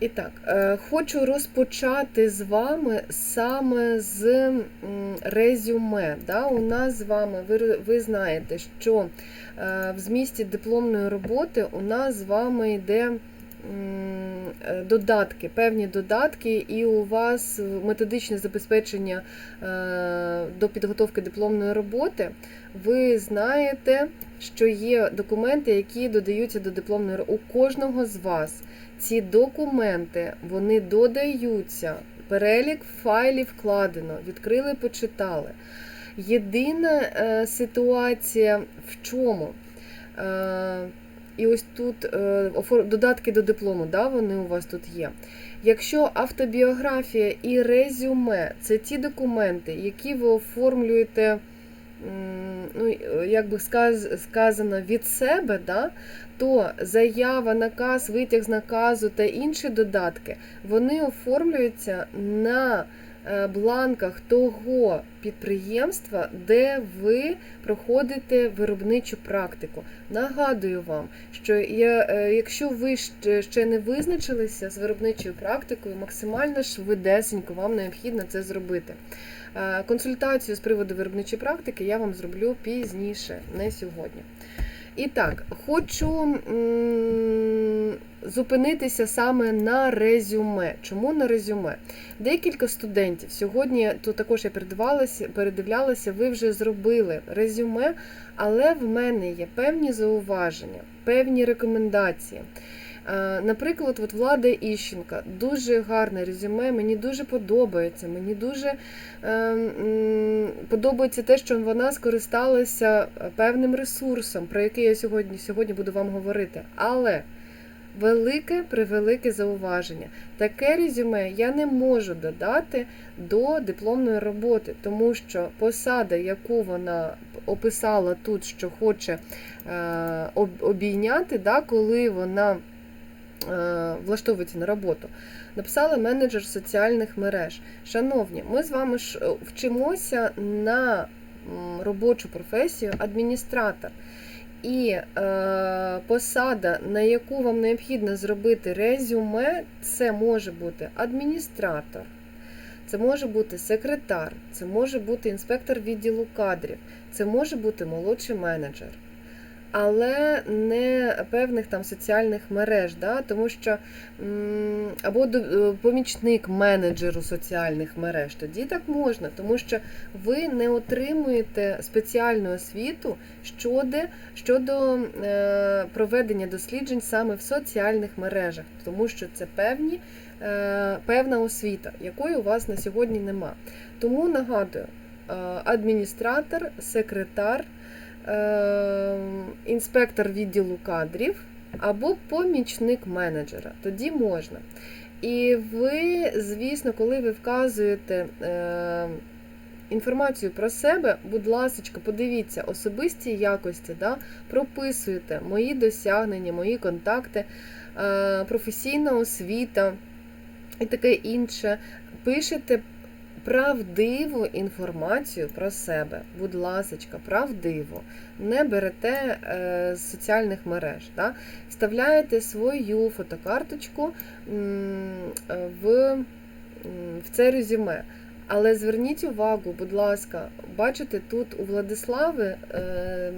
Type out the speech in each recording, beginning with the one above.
І так, е, хочу розпочати з вами саме з резюме. Да? У нас з вами, ви, ви знаєте, що е, в змісті дипломної роботи у нас з вами йде додатки, певні додатки, і у вас методичне забезпечення е, до підготовки дипломної роботи. Ви знаєте, що є документи, які додаються до дипломної роботи. У кожного з вас ці документи вони додаються. Перелік файлів вкладено, відкрили, почитали. Єдина е, ситуація в чому? І ось тут е, додатки до диплому, да, вони у вас тут є. Якщо автобіографія і резюме це ті документи, які ви оформлюєте, ну, е, як би сказ- сказано, від себе, да, то заява, наказ, витяг з наказу та інші додатки, вони оформлюються на бланках того підприємства, де ви проходите виробничу практику. Нагадую вам, що е, якщо ви ще- не визначилися з виробничою практикою, максимально швидесенько вам необхідно це зробити. Е, Консультацію з приводу виробничої практики я вам зроблю пізніше, не сьогодні. І так, хочу зупинитися саме на резюме. Чому на резюме? Декілька студентів сьогодні, то також я передивлялася, ви вже зробили резюме, але в мене є певні зауваження, певні рекомендації. Наприклад, от Влада Іщенка, дуже гарне резюме, мені дуже подобається. Мені дуже е, м, подобається те, що вона скористалася певним ресурсом, про який я сьогодні, сьогодні буду вам говорити. Але велике превелике зауваження. Таке резюме я не можу додати до дипломної роботи, тому що посада, яку вона описала тут, що хоче е, обійняти, да, коли вона е, влаштовується на роботу. Написала менеджер соціальних мереж. Шановні, ми з вами ж е, вчимося на робочу професію адміністратор. І е, посада, на яку вам необхідно зробити резюме, це може бути адміністратор, це може бути секретар, це може бути інспектор відділу кадрів, це може бути молодший менеджер але не певних там соціальних мереж, да? тому що або е, помічник менеджеру соціальних мереж, тоді так можна, тому що ви не отримуєте спеціальну освіту щодо, щодо е, проведення досліджень саме в соціальних мережах, тому що це певні, е, певна освіта, якої у вас на сьогодні нема. Тому нагадую, адміністратор, секретар інспектор відділу кадрів або помічник менеджера. Тоді можна. І ви, звісно, коли ви вказуєте е, інформацію про себе, будь ласка, подивіться особисті якості, да, прописуєте мої досягнення, мої контакти, е, професійна освіта і таке інше. Пишете правдиву інформацію про себе. Будь ласочка, правдиво. Не берете е, з соціальних мереж. Да? Вставляєте свою фотокарточку е, в, в це резюме. Але зверніть увагу, будь ласка, бачите, тут у Владислави е,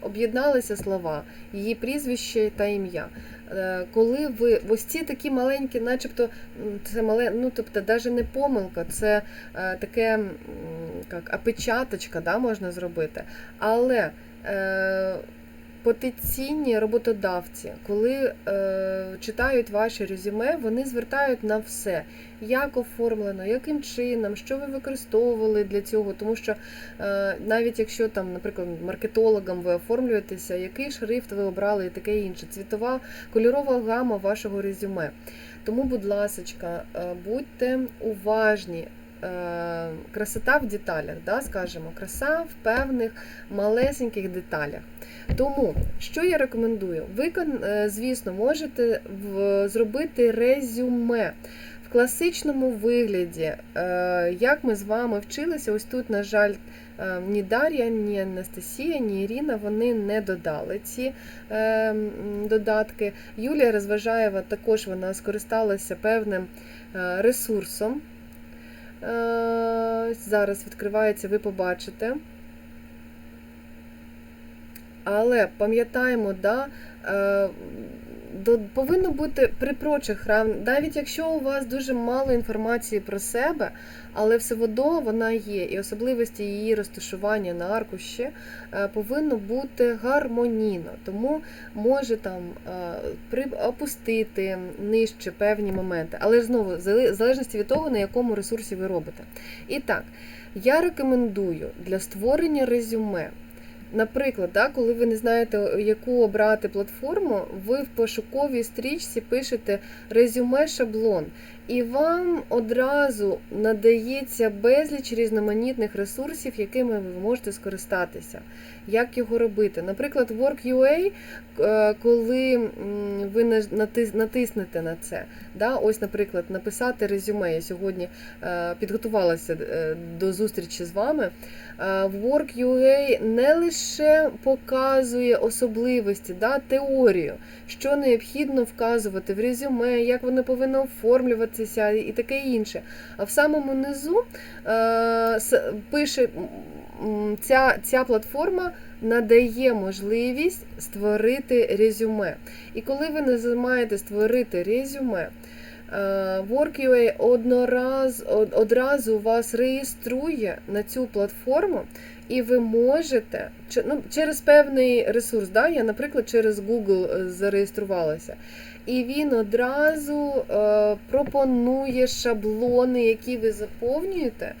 об'єдналися слова, її прізвище та ім'я. Е, коли ви ось ці такі маленькі, начебто це мале, ну тобто навіть не помилка, це е, таке як опечаточка, да, можна зробити. Але е, потенційні роботодавці, коли е, читають ваше резюме, вони звертають на все, як оформлено, яким чином, що ви використовували для цього. Тому що е, навіть якщо там, наприклад, маркетологом ви оформлюєтеся, який шрифт ви обрали і таке інше, цвітова кольорова гама вашого резюме. Тому, будь ласка, будьте уважні. Е, Красота в деталях, да, скажімо, краса в певних малесеньких деталях. Тому, що я рекомендую? Ви, е, звісно, можете зробити резюме, В класичному вигляді, е, як ми з вами вчилися, ось тут, на жаль, е, ні Дар'я, ні Анастасія, ні Ірина вони не додали ці додатки. Юлія Розважаєва також вона скористалася певним ресурсом. Зараз відкривається, ви побачите. Але пам'ятаємо, да, е, повинно бути при прочих рав, навіть якщо у вас дуже мало інформації про себе, але все одно вона є, і особливості її розташування на аркуші е, повинно бути гармонійно. Тому може там е, опустити нижче певні моменти, але знову в залежності від того, на якому ресурсі ви робите. І так, я рекомендую для створення резюме. Наприклад, да, коли ви не знаєте, яку обрати платформу, ви в пошуковій стрічці пишете резюме шаблон, і вам одразу надається безліч різноманітних ресурсів, якими ви можете скористатися. Як його робити? Наприклад, Work.ua, е, коли ви натиснете на це, да, ось, наприклад, написати резюме. Я сьогодні е, підготувалася е, до зустрічі з вами. В Work.ua не лише показує особливості, да, теорію, що необхідно вказувати в резюме, як воно повинно оформлюватися і таке інше. А в самому низу е, пише ця, ця платформа надає можливість створити резюме. І коли ви нажимаєте створити резюме, е, Work.ua одразу вас реєструє на цю платформу, і ви можете ну, через певний ресурс. Да? Я, наприклад, через Google е, зареєструвалася. І він одразу е, пропонує шаблони, які ви заповнюєте,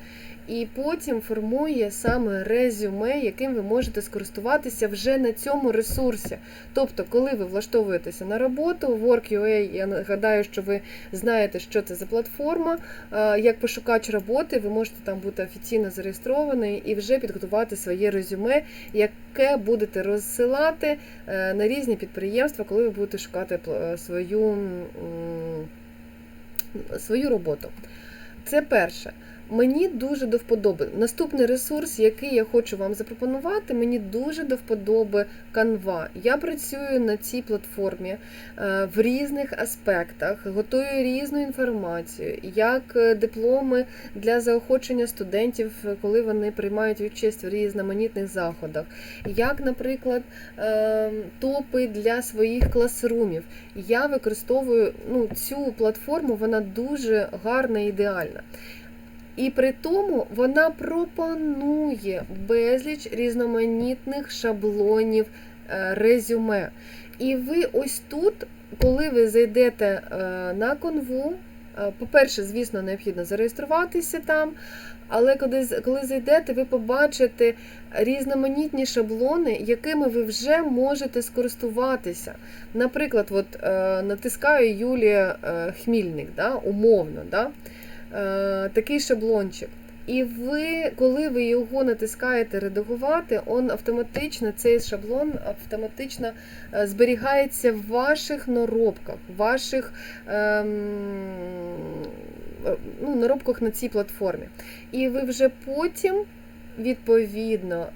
і потім формує саме резюме, яким ви можете скористуватися вже на цьому ресурсі. Тобто, коли ви влаштовуєтеся на роботу, Work.ua, я нагадаю, що ви знаєте, що це за платформа. Як пошукач роботи, ви можете там бути офіційно зареєстрований і вже підготувати своє резюме, яке будете розсилати е, на різні підприємства, коли ви будете шукати е, свою, свою роботу. Це перше. Мені дуже до вподоби. Наступний ресурс, який я хочу вам запропонувати, мені дуже до вподоби Canva. Я працюю на цій платформі е, в різних аспектах, готую різну інформацію, як е, дипломи для заохочення студентів, коли вони приймають участь в різноманітних заходах, як, наприклад, е, топи для своїх класрумів. Я використовую ну, цю платформу, вона дуже гарна і ідеальна. І при тому вона пропонує безліч різноманітних шаблонів е, резюме. І ви ось тут, коли ви зайдете е, на конву, е, по-перше, звісно, необхідно зареєструватися там. Але коли, коли зайдете, ви побачите різноманітні шаблони, якими ви вже можете скористуватися. Наприклад, от, е, натискаю Юлія Хмільник, да, умовно. Да, такий шаблончик. І ви, коли ви його натискаєте редагувати, он автоматично, цей шаблон автоматично е, зберігається в ваших наробках, в ваших ем, е, ну, наробках на цій платформі. І ви вже потім, відповідно,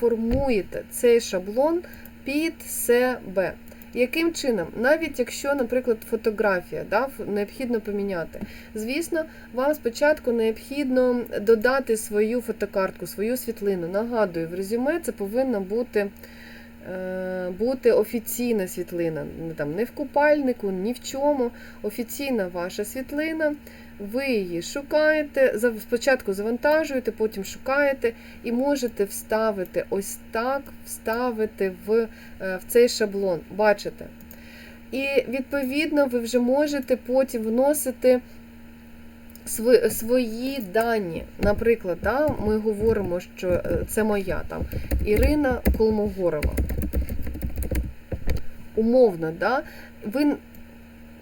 формуєте цей шаблон під себе. Яким чином? Навіть якщо, наприклад, фотографія да, необхідно поміняти. Звісно, вам спочатку необхідно додати свою фотокартку, свою світлину. Нагадую, в резюме це повинна бути, бути офіційна світлина. Там, не в купальнику, ні в чому. Офіційна ваша світлина. Ви її шукаєте, спочатку завантажуєте, потім шукаєте і можете вставити ось так, вставити в, е, в цей шаблон. Бачите? І відповідно ви вже можете потім вносити свої дані. Наприклад, да, ми говоримо, що е, це моя там Ірина Колмогорова. Умовно, да, ви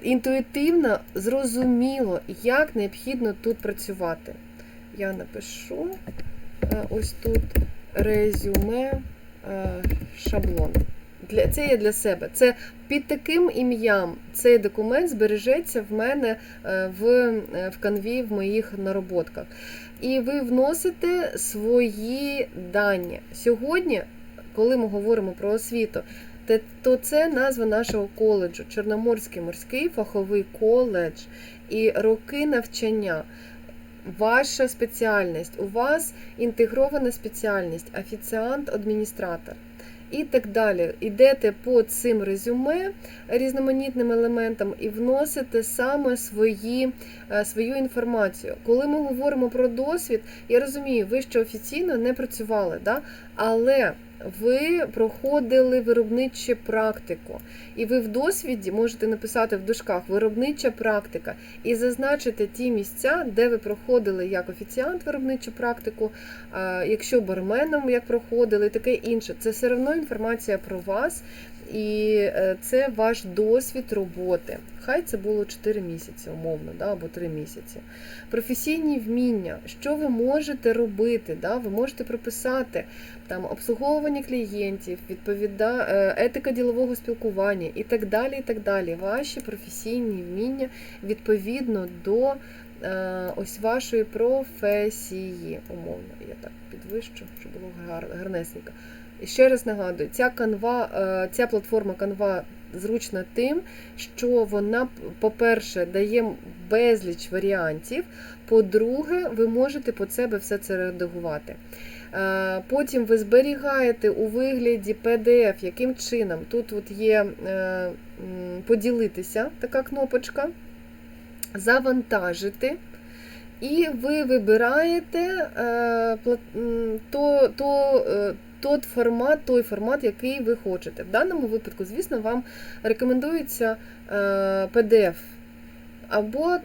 інтуїтивно зрозуміло, як необхідно тут працювати. Я напишу е, ось тут резюме е, шаблон. Для, це я для себе. Це під таким ім'ям цей документ збережеться в мене е, в, е, в канві в моїх нароботках. І ви вносите свої дані. Сьогодні, коли ми говоримо про освіту, то це назва нашого коледжу Чорноморський морський фаховий коледж і роки навчання. Ваша спеціальність. У вас інтегрована спеціальність, офіціант-адміністратор. І так далі. Ідете по цим резюме різноманітним елементам і вносите саме свої, е, свою інформацію. Коли ми говоримо про досвід, я розумію, ви ще офіційно не працювали, да? але ви проходили виробничу практику. І ви в досвіді можете написати в дужках виробнича практика і зазначити ті місця, де ви проходили як офіціант виробничу практику, якщо барменом як проходили, таке інше. Це все одно інформація про вас. І е, це ваш досвід роботи. Хай це було 4 місяці, умовно, да, або 3 місяці. Професійні вміння, що ви можете робити? Да? Ви можете прописати там обслуговування клієнтів, відповіда... е, етика ділового спілкування і так далі. і так далі. Ваші професійні вміння відповідно до е, ось вашої професії. Умовно, я так підвищу, щоб було гар... гарнесенько. Ще раз нагадую, ця канва, е, ця платформа Canva зручна тим, що вона, по-перше, дає безліч варіантів. По-друге, ви можете під себе все це редагувати. Е, Потім ви зберігаєте у вигляді PDF, яким чином. Тут от є е, поділитися така кнопочка, завантажити. І ви вибираєте е, то, то, е, тот формат, той формат, який ви хочете. В даному випадку, звісно, вам рекомендується е, PDF. Або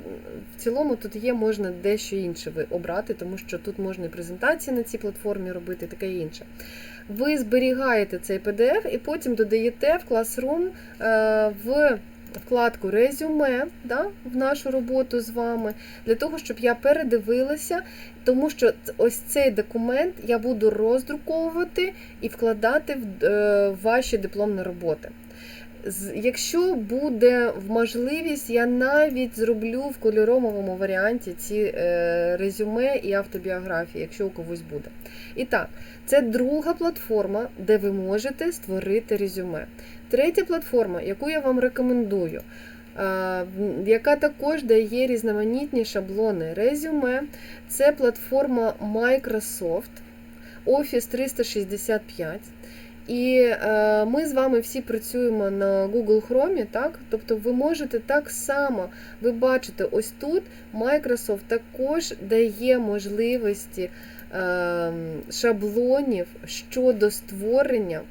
в цілому тут є можна дещо інше ви обрати, тому що тут можна і презентації на цій платформі робити, таке інше. Ви зберігаєте цей PDF і потім додаєте в Classroom е, в вкладку резюме да, в нашу роботу з вами, для того, щоб я передивилася, тому що ось цей документ я буду роздруковувати і вкладати в е, ваші дипломні роботи. Якщо буде можливість, я навіть зроблю в кольоровому варіанті ці е, резюме і автобіографії, якщо у когось буде. І так, це друга платформа, де ви можете створити резюме. Третя платформа, яку я вам рекомендую, е, яка також дає різноманітні шаблони резюме, це платформа Microsoft Office 365. І е, ми з вами всі працюємо на Google Chrome, так? Тобто ви можете так само, ви бачите, ось тут Microsoft також дає можливості е, шаблонів щодо створення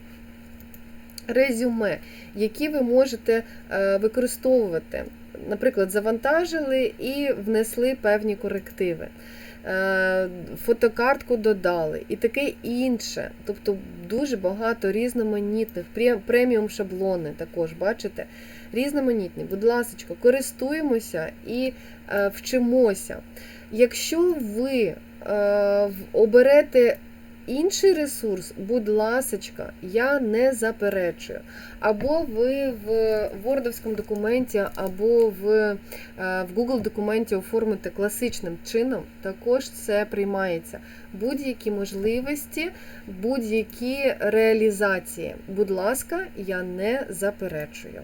резюме, які ви можете е, використовувати. Наприклад, завантажили і внесли певні корективи. Е, Фотокартку додали і таке інше. Тобто дуже багато різноманітних, преміум шаблони також, бачите? Різноманітні. Будь ласка, користуємося і е, вчимося. Якщо ви оберете інший ресурс, будь ласочка, я не заперечую. Або ви в вордовському документі, або в, е, в Google документі оформите класичним чином, також це приймається. Будь-які можливості, будь-які реалізації. Будь ласка, я не заперечую.